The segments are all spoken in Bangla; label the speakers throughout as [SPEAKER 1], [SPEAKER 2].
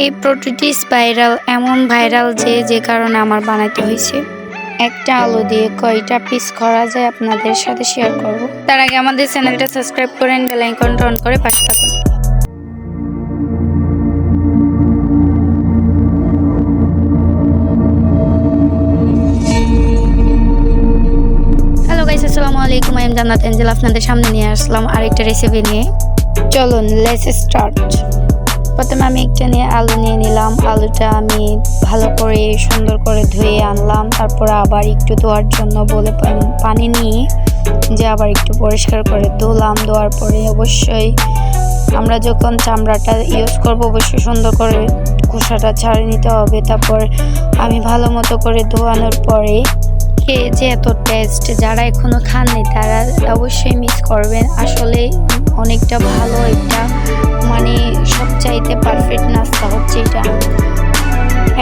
[SPEAKER 1] এই প্রতিটি স্পাইরাল এমন ভাইরাল যে যে কারণে আমার বানাইতে হয়েছে। একটা আলু দিয়ে কয়টা পিস করা যায় আপনাদের সাথে শেয়ার করব। তার আগে আমাদের চ্যানেলটা সাবস্ক্রাইব করেন বেল আইকনটা অন করে পাশে থাকুন। হ্যালো গাইস আসসালামু আলাইকুম। আই এম জান্নাত এঞ্জেল আপনাদের সামনে নিয়ে আসলাম আরেকটা রেসিপি নিয়ে। চলুন লেটস স্টার্ট প্রথমে আমি একটা নিয়ে আলু নিয়ে নিলাম। আলুটা আমি ভালো করে সুন্দর করে ধুয়ে আনলাম। তারপর আবার একটু ধোয়ার জন্য বলে পানি নিয়ে যে আবার একটু পরিষ্কার করে ধুলাম। ধোয়ার পরে অবশ্যই আমরা যখন চামড়াটা ইউজ করব, অবশ্যই সুন্দর করে খোসাটা ছাড়িয়ে নিতে হবে। তারপর আমি ভালো মতো করে ধোয়ানোর পরে খেয়ে যে এত টেস্ট যারা এখনও খাননি তারা অবশ্যই মিস করবেন। আসলে অনেকটা ভালো একটা মানে সবচাইতে পারফেক্ট নাস্তা হচ্ছে এটা।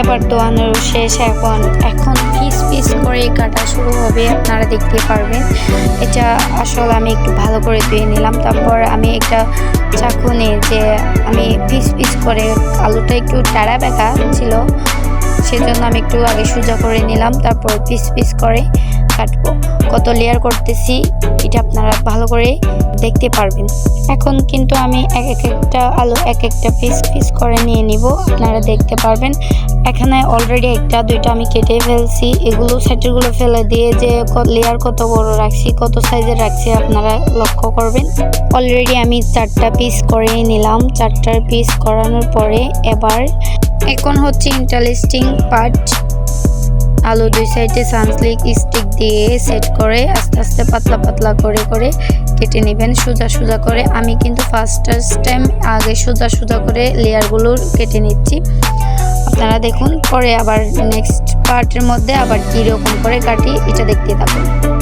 [SPEAKER 1] এবার দোয়ানোর শেষ, এখন এখন পিস পিস করে কাটা শুরু হবে, আপনারা দেখতে পারবেন। এটা আসলে আমি একটু ভালো করে ধুয়ে নিলাম। তারপর আমি একটা চাকু নিয়ে যে আমি পিস পিস করে আলুটা একটু টাড়া বেঁকা ছিল সেজন্য আমি একটু আগে সুজা করে নিলাম তারপর পিস পিস করে কাটবো। কত লেয়ার করতেছি, এটা আপনারা ভালো করে দেখতে পারবেন। এখন কিন্তু আমি এক এক একটা আলু, এক একটা পিস পিস করে নিয়ে নিব। আপনারা দেখতে পারবেন, এখানে অলরেডি একটা, দুইটা আমি কেটে ফেলছি। এগুলো সাইডেরগুলো ফেলে দিয়ে যে লেয়ার কত বড় রাখছি, কত সাইজের রাখছি, আপনারা লক্ষ্য করবেন। অলরেডি আমি চারটা পিস করে নিলাম। চারটার পিস করানোর পরে এবার এখন হচ্ছে ইন্টারেস্টিং পার্ট আলু দুই সাইডে সানস্লিক স্টিক দিয়ে সেট করে আস্তে আস্তে পাতলা পাতলা করে করে কেটে নেবেন, সোজা সোজা করে। আমি কিন্তু ফার্স্ট টাইম আগে সোজা সোজা করে লেয়ারগুলো কেটে নিচ্ছি। আপনারা দেখুন, পরে আবার নেক্সট পার্টের মধ্যে আবার কীরকম করে কাটি, এটা দেখতে থাকুন।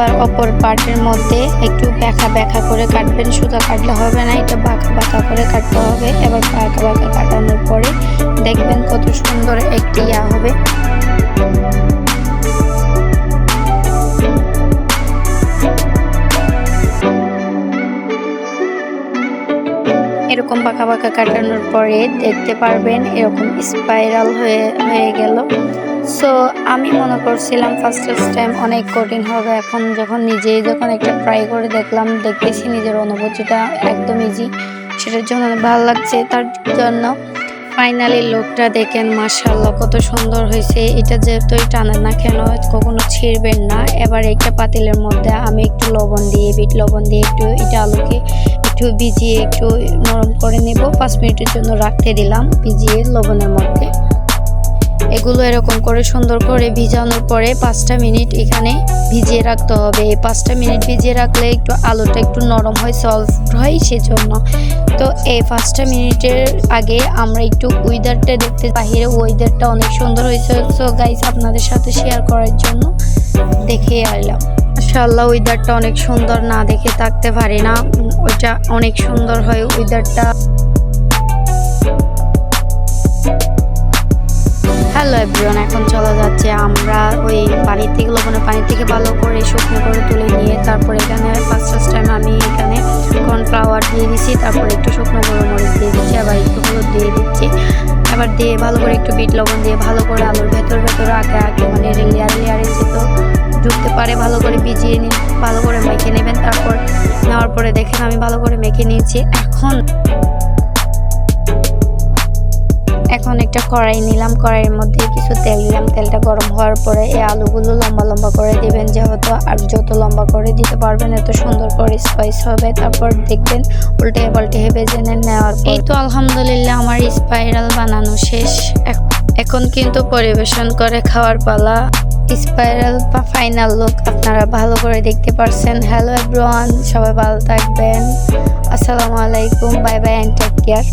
[SPEAKER 1] এবার অপর পার্টের মধ্যে একটু ব্যাখা ব্যাখা করে কাটবেন সোজা কাটলে হবে না, এটা বাঁকা বাঁকা করে কাটতে হবে। এবার বাঁকা বাঁকা কাটানোর পরে দেখবেন কত সুন্দর একটি ইয়া হবে। এরকম বাঁকা বাঁকা কাটানোর পরে দেখতে পারবেন এরকম স্পাইরাল হয়ে হয়ে গেল। সো আমি মনে করছিলাম ফার্স্ট ফার্স্ট টাইম অনেক কঠিন হবে। এখন যখন নিজেই যখন একটা ট্রাই করে দেখলাম, দেখতেছি নিজের অনুভূতিটা একদম ইজি সেটার জন্য অনেক ভালো লাগছে। তার জন্য ফাইনালি লোকটা দেখেন মার্শাল্লাহ কত সুন্দর হয়েছে। এটা যেহেতুই টানা না কেন, কখনো ছিঁড়বেন না। এবার একটা পাতিলের মধ্যে আমি একটু লবণ দিয়ে, বিট লবণ দিয়ে একটু এটা আলুকে একটু ভিজিয়ে একটু নরম করে নেব। পাঁচ মিনিটের জন্য রাখতে দিলাম ভিজিয়ে লবণের মধ্যে। এগুলো এরকম করে সুন্দর করে ভিজানোর পরে পাঁচটা মিনিট এখানে ভিজিয়ে রাখতে হবে। এই পাঁচটা মিনিট ভিজিয়ে রাখলে একটু আলুটা একটু নরম হয়, সফট হয় সেজন্য। তো এই পাঁচটা মিনিটের আগে আমরা একটু ওয়েদারটা দেখতে বাহিরে ওয়েদারটা অনেক সুন্দর হয়েছে। সো গাইস আপনাদের সাথে শেয়ার করার জন্য দেখে এলাম মাশাআল্লাহ ওয়েদারটা অনেক সুন্দর। না দেখে থাকতে পারি না। ওইটা অনেক সুন্দর হয় ওয়েদারটা হ্যালো এভরিওয়ান এখন চলে যাচ্ছে আমরা ওই পানি থেকে লবণের পানি থেকে ভালো করে শুকনো করে তুলে নিয়ে তারপর এখানে ফার্স্ট ফার্স্ট টাইম আমি এখানে কর্নফ্লাওয়ার দিয়ে দিচ্ছি তারপর একটু শুকনো গরম মরিচ দিয়ে দিচ্ছি, আবার একটু হলুদ দিয়ে দিচ্ছি। আবার দিয়ে ভালো করে একটু বিট লবণ দিয়ে ভালো করে আলুর ভেতর ভেতর আগে আগে মানে লেয়ার লেয়ারে তো ঢুকতে পারে, ভালো করে ভিজিয়ে নিন, ভালো করে মেখে নেবেন। তারপর নেওয়ার পরে দেখেন আমি ভালো করে মেখে নিয়েছি। এখন এখন একটা কড়াই নিলাম, কড়াইয়ের মধ্যে কিছু তেল দিলাম। তেলটা গরম হওয়ার পরে এই আলুগুলো লম্বা লম্বা করে দিবেন যেহেতু আর যত লম্বা করে দিতে পারবেন, এত সুন্দর করে স্পাইস হবে। তারপর দেখবেন উল্টে পাল্টে ভেজে নেন নেওয়ার এই তো আলহামদুলিল্লাহ আমার স্পাইরাল বানানো শেষ। এখন কিন্তু পরিবেশন করে খাওয়ার পালা। স্পাইরাল বা ফাইনাল লুক আপনারা ভালো করে দেখতে পারছেন। হ্যালো এভরিওয়ান সবাই ভালো থাকবেন। আসসালামু আলাইকুম bye bye and take care